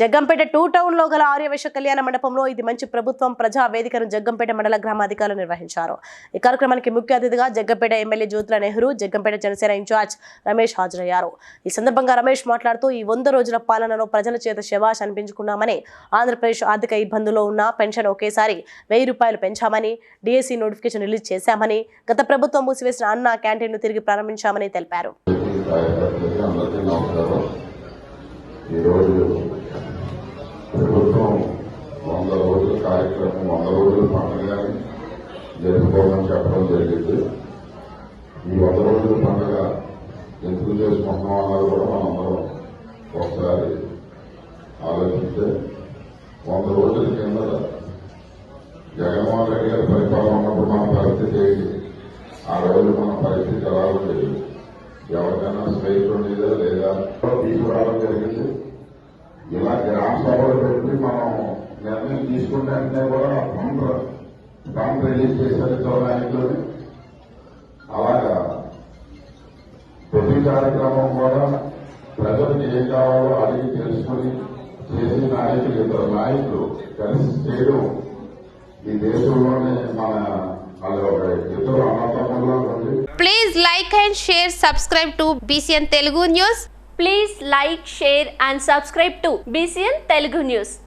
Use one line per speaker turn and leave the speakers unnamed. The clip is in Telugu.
జగ్గంపేట టూ టౌన్లో గల ఆర్యవైశ్య కళ్యాణ మండపంలో ఇది మంచి ప్రభుత్వం ప్రజా వేదికను జగ్గంపేట మండల గ్రామాధికారులు నిర్వహించారు. ఈ కార్యక్రమానికి ముఖ్య అతిథిగా Jaggampeta MLA Jyothula Nehru Jaggampeta Janasena in charge Ramesh హాజరయ్యారు. ఈ సందర్భంగా రమేష్ మాట్లాడుతూ ఈ వంద రోజుల పాలనలో ప్రజల చేత శవాష్ అనిపించుకున్నామని ఆంధ్రప్రదేశ్ ఆర్థిక ఇబ్బందుల్లో ఉన్న పెన్షన్ ఒకేసారి వెయ్యి రూపాయలు పెంచామని డిఎస్సి నోటిఫికేషన్ రిలీజ్ చేశామని గత ప్రభుత్వం మూసివేసిన అన్న క్యాంటీన్ను తిరిగి ప్రారంభించామని తెలిపారు.
కార్యక్రమం వంద రోజుల పండుగని జరుపుకోమని చెప్పడం జరిగింది. ఈ వంద రోజుల పండుగ ఎందుకు చేసుకుంటున్నాం అన్నది కూడా మనందరం ఒకసారి ఆలోచిస్తే వంద రోజుల కింద జగన్మోహన్ రెడ్డి గారి పరిపాలన ఉన్నప్పుడు మన పరిస్థితి ఏంటి? ఆ రోజు మన పరిస్థితి ఎలా ఉండేది? ఎవరికైనా స్వేచ్ఛ ఉండేదా లేదా తీసుకురావడం జరిగింది. ఇలా గ్రామ సభలు పెట్టి మనం నిర్ణయం తీసుకుంటే కూడా పంప్ పంప్ రిలీజ్ చేశారు ఇతర అలాగా. ప్రతి కార్యక్రమం కూడా ప్రజలకు ఏం కావాలో అడిగి తెలుసుకుని చేసే నాయకులు ఇద్దరు నాయకులు కలిసి చేయడం ఈ దేశంలోనే మన
please like and share subscribe to BCN Telugu news
please like share and subscribe to BCN Telugu news